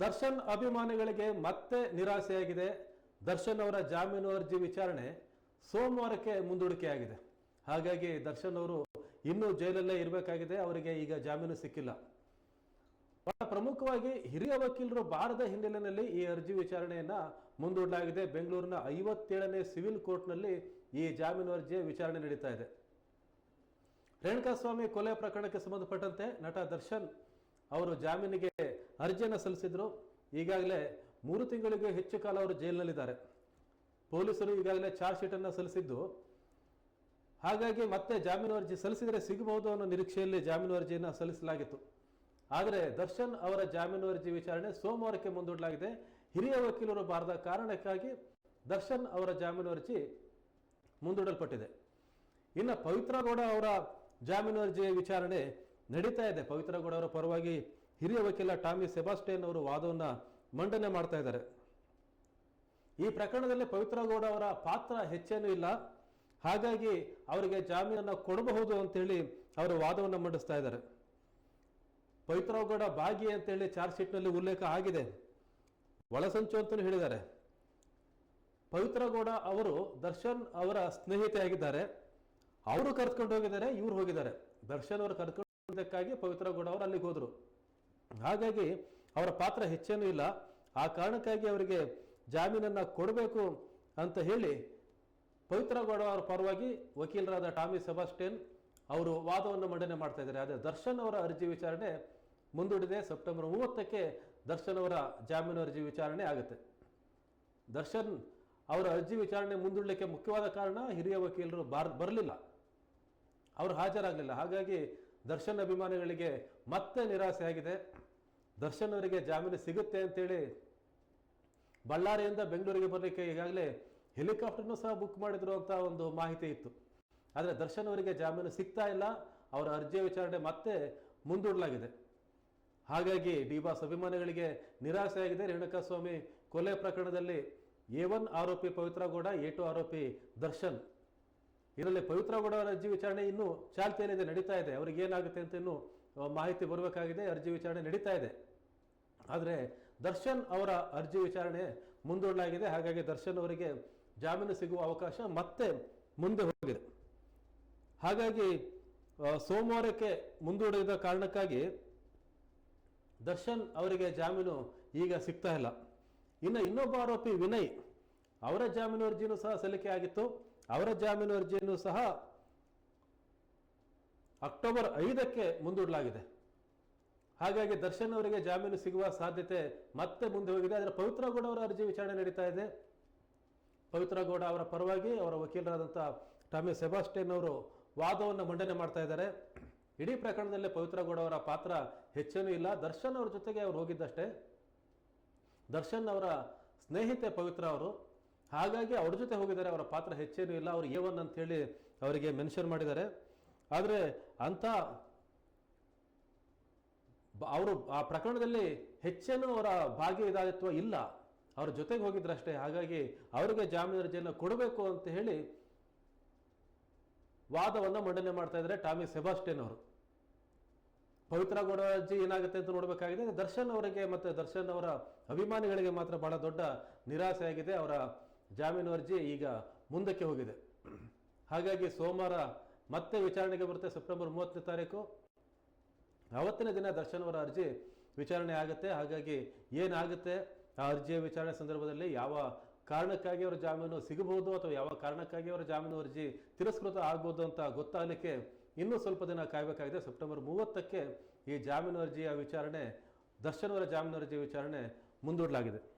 ದರ್ಶನ್ ಅಭಿಮಾನಿಗಳಿಗೆ ಮತ್ತೆ ನಿರಾಸೆಯಾಗಿದೆ. ದರ್ಶನ್ ಅವರ ಜಾಮೀನು ಅರ್ಜಿ ವಿಚಾರಣೆ ಸೋಮವಾರಕ್ಕೆ ಮುಂದೂಡಿಕೆಯಾಗಿದೆ. ಹಾಗಾಗಿ ದರ್ಶನ್ ಅವರು ಇನ್ನೂ ಜೈಲಲ್ಲೇ ಇರಬೇಕಾಗಿದೆ. ಅವರಿಗೆ ಈಗ ಜಾಮೀನು ಸಿಕ್ಕಿಲ್ಲ. ಬಹಳ ಪ್ರಮುಖವಾಗಿ ಹಿರಿಯ ವಕೀಲರು ಬಾರದ ಹಿನ್ನೆಲೆಯಲ್ಲಿ ಈ ಅರ್ಜಿ ವಿಚಾರಣೆಯನ್ನ ಮುಂದೂಡಲಾಗಿದೆ. ಬೆಂಗಳೂರಿನ ಐವತ್ತೇಳನೇ ಸಿವಿಲ್ ಕೋರ್ಟ್ನಲ್ಲಿ ಈ ಜಾಮೀನು ಅರ್ಜಿಯ ವಿಚಾರಣೆ ನಡೀತಾ ಇದೆ. ರೇಣುಕಾಸ್ವಾಮಿ ಕೊಲೆ ಪ್ರಕರಣಕ್ಕೆ ಸಂಬಂಧಪಟ್ಟಂತೆ ನಟ ದರ್ಶನ್ ಅವರು ಜಾಮೀನಿಗೆ ಅರ್ಜಿಯನ್ನು ಸಲ್ಲಿಸಿದ್ರು. ಈಗಾಗಲೇ ಮೂರು ತಿಂಗಳಿಗೂ ಹೆಚ್ಚು ಕಾಲ ಅವರು ಜೈಲಿನಲ್ಲಿದ್ದಾರೆ. ಪೊಲೀಸರು ಈಗಾಗಲೇ ಚಾರ್ಜ್ ಶೀಟ್ ಅನ್ನು ಸಲ್ಲಿಸಿದ್ದು. ಹಾಗಾಗಿ ಮತ್ತೆ ಜಾಮೀನು ಅರ್ಜಿ ಸಲ್ಲಿಸಿದರೆ ಸಿಗಬಹುದು ಅನ್ನೋ ನಿರೀಕ್ಷೆಯಲ್ಲಿ ಜಾಮೀನು ಅರ್ಜಿಯನ್ನು ಸಲ್ಲಿಸಲಾಗಿತ್ತು. ಆದರೆ ದರ್ಶನ್ ಅವರ ಜಾಮೀನು ಅರ್ಜಿ ವಿಚಾರಣೆ ಸೋಮವಾರಕ್ಕೆ ಮುಂದೂಡಲಾಗಿದೆ. ಹಿರಿಯ ವಕೀಲರು ಬಾರದ ಕಾರಣಕ್ಕಾಗಿ ದರ್ಶನ್ ಅವರ ಜಾಮೀನು ಅರ್ಜಿ ಮುಂದೂಡಲ್ಪಟ್ಟಿದೆ. ಇನ್ನು ಪವಿತ್ರ ಗೌಡ ಅವರ ಜಾಮೀನು ಅರ್ಜಿಯ ವಿಚಾರಣೆ ನಡೀತಾ ಇದೆ. ಪವಿತ್ರ ಗೌಡ ಅವರ ಪರವಾಗಿ ಹಿರಿಯ ವಕೀಲ ಟಾಮಿ ಸೆಬಾಸ್ಟಿಯನ್ ಅವರು ವಾದವನ್ನು ಮಂಡನೆ ಮಾಡ್ತಾ ಇದ್ದಾರೆ. ಈ ಪ್ರಕರಣದಲ್ಲಿ ಪವಿತ್ರಗೌಡ ಅವರ ಪಾತ್ರ ಹೆಚ್ಚೇನೂ ಇಲ್ಲ. ಹಾಗಾಗಿ ಅವರಿಗೆ ಜಾಮೀನನ್ನು ಕೊಡಬಹುದು ಅಂತೇಳಿ ಅವರು ವಾದವನ್ನು ಮಂಡಿಸ್ತಾ ಇದ್ದಾರೆ. ಪವಿತ್ರ ಗೌಡ ಭಾಗಿ ಅಂತೇಳಿ ಚಾರ್ಜ್ ಶೀಟ್ನಲ್ಲಿ ಉಲ್ಲೇಖ ಆಗಿದೆ. ಒಳಸಂಚು ಅಂತಲೂ ಹೇಳಿದ್ದಾರೆ. ಪವಿತ್ರಗೌಡ ಅವರು ದರ್ಶನ್ ಅವರ ಸ್ನೇಹಿತೆಯಾಗಿದ್ದಾರೆ. ಅವರು ಕರ್ಕೊಂಡು ಹೋಗಿದ್ದಾರೆ, ಇವ್ರು ಹೋಗಿದ್ದಾರೆ. ದರ್ಶನ್ ಅವರು ಕರ್ಕೊಂಡಕ್ಕಾಗಿ ಪವಿತ್ರ ಗೌಡ ಅವರು ಅಲ್ಲಿಗೆ ಹೋದರು. ಹಾಗಾಗಿ ಅವರ ಪಾತ್ರ ಹೆಚ್ಚೇನೂ ಇಲ್ಲ. ಆ ಕಾರಣಕ್ಕಾಗಿ ಅವರಿಗೆ ಜಾಮೀನನ್ನ ಕೊಡಬೇಕು ಅಂತ ಹೇಳಿ ಪವಿತ್ರ ಗೌಡ ಅವರ ಪರವಾಗಿ ವಕೀಲರಾದ ಟಾಮಿ ಸೆಬಾಸ್ಟಿಯನ್ ಅವರು ವಾದವನ್ನು ಮಂಡನೆ ಮಾಡ್ತಾ ಇದ್ದಾರೆ. ಆದರೆ ದರ್ಶನ್ ಅವರ ಅರ್ಜಿ ವಿಚಾರಣೆ ಮುಂದೂಡಿದೆ. ಸೆಪ್ಟೆಂಬರ್ ಮೂವತ್ತಕ್ಕೆ ದರ್ಶನ್ ಅವರ ಜಾಮೀನು ಅರ್ಜಿ ವಿಚಾರಣೆ ಆಗುತ್ತೆ. ದರ್ಶನ್ ಅವರ ಅರ್ಜಿ ವಿಚಾರಣೆ ಮುಂದೂಡಲಿಕ್ಕೆ ಮುಖ್ಯವಾದ ಕಾರಣ ಹಿರಿಯ ವಕೀಲರು ಬಾರ್, ಬರಲಿಲ್ಲ. ಅವರು ಹಾಜರಾಗಲಿಲ್ಲ. ಹಾಗಾಗಿ ದರ್ಶನ್ ಅಭಿಮಾನಿಗಳಿಗೆ ಮತ್ತೆ ನಿರಾಸೆಯಾಗಿದೆ ದರ್ಶನ್ ಅವರಿಗೆ ಜಾಮೀನು ಸಿಗುತ್ತೆ ಅಂತೇಳಿ ಬಳ್ಳಾರಿಯಿಂದ ಬೆಂಗಳೂರಿಗೆ ಬರಲಿಕ್ಕೆ ಈಗಾಗಲೇ ಹೆಲಿಕಾಪ್ಟರ್ನು ಸಹ ಬುಕ್ ಮಾಡಿದ್ರು ಅಂತ ಒಂದು ಮಾಹಿತಿ ಇತ್ತು. ಆದರೆ ದರ್ಶನ್ ಅವರಿಗೆ ಜಾಮೀನು ಸಿಗ್ತಾ ಇಲ್ಲ. ಅವರ ಅರ್ಜಿಯ ವಿಚಾರಣೆ ಮತ್ತೆ ಮುಂದೂಡಲಾಗಿದೆ. ಹಾಗಾಗಿ ಡಿ ಬಾಸ್ ಅಭಿಮಾನಿಗಳಿಗೆ ನಿರಾಸೆಯಾಗಿದೆ ರೇಣುಕಾಸ್ವಾಮಿ ಕೊಲೆ ಪ್ರಕರಣದಲ್ಲಿ ಎ ಒನ್ ಆರೋಪಿ ಪವಿತ್ರಗೌಡ ಎ ಟು ಆರೋಪಿ ದರ್ಶನ್. ಇದರಲ್ಲಿ ಪವಿತ್ರ ಗೌಡ ಅವರ ಅರ್ಜಿ ವಿಚಾರಣೆ ಇನ್ನೂ ಚಾಲ್ತಿಯಲ್ಲಿದೆ, ನಡೀತಾ ಇದೆ. ಅವ್ರಿಗೆ ಏನಾಗುತ್ತೆ ಅಂತ ಇನ್ನೂ ಮಾಹಿತಿ ಬರಬೇಕಾಗಿದೆ, ಅರ್ಜಿ ವಿಚಾರಣೆ ನಡೀತಾ ಇದೆ. ಆದರೆ ದರ್ಶನ್ ಅವರ ಅರ್ಜಿ ವಿಚಾರಣೆ ಮುಂದೂಡಲಾಗಿದೆ ಹಾಗಾಗಿ ದರ್ಶನ್ ಅವರಿಗೆ ಜಾಮೀನು ಸಿಗುವ ಅವಕಾಶ ಮತ್ತೆ ಮುಂದೆ ಹೋಗಿದೆ. ಹಾಗಾಗಿ ಸೋಮವಾರಕ್ಕೆ ಮುಂದೂಡಿದ ಕಾರಣಕ್ಕಾಗಿ ದರ್ಶನ್ ಅವರಿಗೆ ಜಾಮೀನು ಈಗ ಸಿಗ್ತಾ ಇಲ್ಲ. ಇನ್ನು ಇನ್ನೊಬ್ಬ ಆರೋಪಿ ವಿನಯ್ ಅವರ ಜಾಮೀನು ಅರ್ಜಿನೂ ಸಹ ಸಲ್ಲಿಕೆ ಆಗಿತ್ತು. ಅವರ ಜಾಮೀನು ಅರ್ಜಿಯನ್ನು ಸಹ ಅಕ್ಟೋಬರ್ ಐದಕ್ಕೆ ಮುಂದೂಡಲಾಗಿದೆ. ಹಾಗಾಗಿ ದರ್ಶನ್ ಅವರಿಗೆ ಜಾಮೀನು ಸಿಗುವ ಸಾಧ್ಯತೆ ಮತ್ತೆ ಮುಂದೆ ಹೋಗಿದೆ. ಆದರೆ ಪವಿತ್ರ ಗೌಡ ಅವರ ಅರ್ಜಿ ವಿಚಾರಣೆ ನಡೀತಾ ಇದೆ. ಪವಿತ್ರ ಗೌಡ ಅವರ ಪರವಾಗಿ ಅವರ ವಕೀಲರಾದಂಥ ಟಾಮಿ ಸೆಬಾಸ್ಟಿಯನ್ ಅವರು ವಾದವನ್ನು ಮಂಡನೆ ಮಾಡ್ತಾ ಇದ್ದಾರೆ. ಇಡೀ ಪ್ರಕರಣದಲ್ಲಿ ಪವಿತ್ರ ಗೌಡ ಅವರ ಪಾತ್ರ ಹೆಚ್ಚೇನೂ ಇಲ್ಲ. ದರ್ಶನ್ ಅವ್ರ ಜೊತೆಗೆ ಅವ್ರು ಹೋಗಿದ್ದಷ್ಟೇ. ದರ್ಶನ್ ಅವರ ಸ್ನೇಹಿತೆ ಪವಿತ್ರ ಅವರು ಹಾಗಾಗಿ ಅವ್ರ ಜೊತೆ ಹೋಗಿದ್ದಾರೆ, ಅವರ ಪಾತ್ರ ಹೆಚ್ಚೇನೂ ಇಲ್ಲ. ಅವರು ಎ ಒನ್ ಅಂತ ಹೇಳಿ ಅವರಿಗೆ ಮೆನ್ಷನ್ ಮಾಡಿದ್ದಾರೆ. ಆದರೆ ಬ- ಅವರು ಆ ಪ್ರಕರಣದಲ್ಲಿ ಹೆಚ್ಚೇನು ಅವರ ಭಾಗ್ಯ ಇದಾಯತ್ವ ಇಲ್ಲ. ಅವ್ರ ಜೊತೆಗೆ ಹೋಗಿದ್ರಷ್ಟೇ. ಹಾಗಾಗಿ ಅವರಿಗೆ ಜಾಮೀನು ಅರ್ಜಿಯನ್ನು ಕೊಡಬೇಕು ಅಂತ ಹೇಳಿ ವಾದವನ್ನು ಮಂಡನೆ ಮಾಡ್ತಾ ಇದ್ದಾರೆ ಟಾಮಿ ಸೆಬಾಸ್ಟಿಯನ್ ಅವರು. ಪವಿತ್ರ ಗೌಡರಾಜಿ ಏನಾಗುತ್ತೆ ಅಂತ ನೋಡಬೇಕಾಗಿದೆ. ದರ್ಶನ್ ಅವರಿಗೆ ಮತ್ತೆ ದರ್ಶನ್ ಅವರ ಅಭಿಮಾನಿಗಳಿಗೆ ಮಾತ್ರ ಬಹಳ ದೊಡ್ಡ ನಿರಾಸೆ ಆಗಿದೆ ಅವರ ಜಾಮೀನು ಅರ್ಜಿ ಈಗ ಮುಂದಕ್ಕೆ ಹೋಗಿದೆ. ಹಾಗಾಗಿ ಸೋಮವಾರ ಮತ್ತೆ ವಿಚಾರಣೆಗೆ ಬರುತ್ತೆ ಸೆಪ್ಟೆಂಬರ್ ಮೂವತ್ತನೇ ತಾರೀಕು. ಅವತ್ತಿನ ದಿನ ದರ್ಶನ್ ಅವರ ಅರ್ಜಿ ವಿಚಾರಣೆ ಆಗುತ್ತೆ. ಹಾಗಾಗಿ ಏನಾಗುತ್ತೆ? ಆ ಅರ್ಜಿಯ ವಿಚಾರಣೆ ಸಂದರ್ಭದಲ್ಲಿ ಯಾವ ಕಾರಣಕ್ಕಾಗಿ ಅವರ ಜಾಮೀನು ಸಿಗಬಹುದು ಅಥವಾ ಯಾವ ಕಾರಣಕ್ಕಾಗಿ ಅವರ ಜಾಮೀನು ಅರ್ಜಿ ತಿರಸ್ಕೃತ ಆಗ್ಬೋದು ಅಂತ ಗೊತ್ತಾಗಲಿಕ್ಕೆ ಇನ್ನೂ ಸ್ವಲ್ಪ ದಿನ ಕಾಯಬೇಕಾಗಿದೆ. ಸೆಪ್ಟೆಂಬರ್ ಮೂವತ್ತಕ್ಕೆ ಈ ಜಾಮೀನು ಅರ್ಜಿಯ ವಿಚಾರಣೆ ದರ್ಶನ್ ಅವರ ಜಾಮೀನು ಅರ್ಜಿ ವಿಚಾರಣೆ ಮುಂದೂಡಲಾಗಿದೆ.